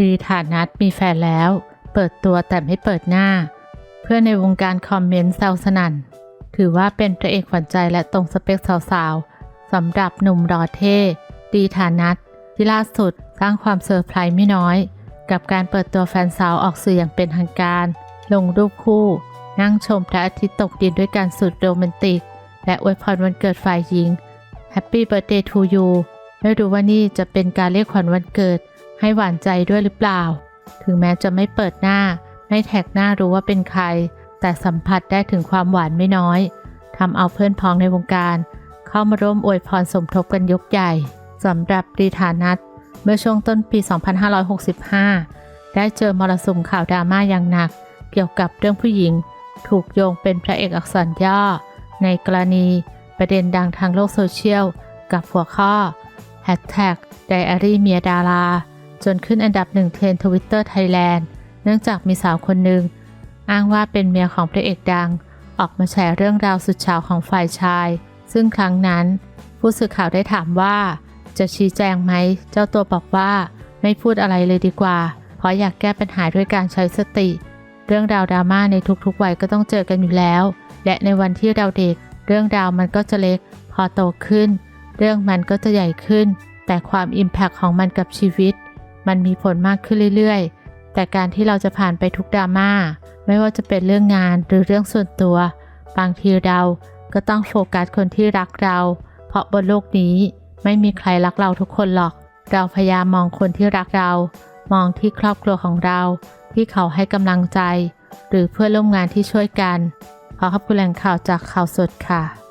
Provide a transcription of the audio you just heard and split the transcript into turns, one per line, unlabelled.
ดีฐานัทมีแฟนแล้ว เปิดตัวแต่ไม่เปิดหน้า เพื่อนในวงการคอมเมนต์แซวสนั่น ถือว่าเป็นพระเอกขวัญใจและตรงสเปคสาวๆสำหรับหนุ่มรอเท่ดีฐานัทที่ล่าสุดสร้างความเซอร์ไพรส์ไม่น้อย กับการเปิดตัวแฟนสาวออกสื่ออย่างเป็นทางการ ลงรูปคู่ นั่งชมพระอาทิตย์ตกดินด้วยกันสุดโรแมนติก และอวยพรวันเกิดฝ่ายหญิง Happy Birthday to you ไม่รู้ว่านี่จะเป็นการเรียกขวัญวันเกิด ให้หวานใจด้วยหรือเปล่า ถึงแม้จะไม่เปิดหน้า ไม่แท็กหน้ารู้ว่าเป็นใคร แต่สัมผัสได้ถึงความหวานไม่น้อยทำเอาเพื่อนพ้องในวงการ เข้ามาร่วมอวยพรสมทบกันยกใหญ่สำหรับดีฐานัทเมื่อช่วงต้นปี 2565 ได้เจอมรสุมข่าวดราม่าอย่างหนัก เกี่ยวกับเรื่องผู้หญิง ถูกโยงเป็นพระเอกอักษรย่อ ในกรณีประเด็นดังทางโลกโซเชียล กับหัวข้อ Hashtag Diary เมียดารา จนขึ้นอันดับหนึ่งเทรนทวิตเตอร์ไทยแลนด์เนื่องจากมีสาวคนหนึ่ง อ้างว่าเป็นเมียของพระเอกดัง ออกมาแชร์เรื่องราวสุดเฉาของฝ่ายชาย ซึ่งครั้งนั้น ผู้สื่อข่าวได้ถามว่า จะชี้แจงไหม เจ้าตัวบอกว่าไม่พูดอะไรเลยดีกว่า เพราะอยากแก้ปัญหาด้วยการใช้สติ เรื่องราวดราม่าในทุกๆวัยก็ต้องเจอกันอยู่แล้ว และในวันที่เราเด็ก เรื่องราวมันก็จะเล็ก พอโตขึ้น เรื่องมันก็จะใหญ่ขึ้น แต่ความอิมแพคของมันกับชีวิต มันมีผลมากขึ้นเรื่อยๆ แต่การที่เราจะผ่านไปทุกดราม่าไม่ว่าจะเป็นเรื่องงานหรือเรื่องส่วนตัว บางทีเราก็ต้องโฟกัสคนที่รักเรา เพราะบนโลกนี้ไม่มีใครรักเราทุกคนหรอก เราพยายามมองคนที่รักเรา มองที่ครอบครัวของเรา ที่เขาให้กำลังใจ หรือเพื่อนร่วมงานที่ช่วยกัน ขอขอบคุณแหล่งข่าวจากข่าวสดค่ะ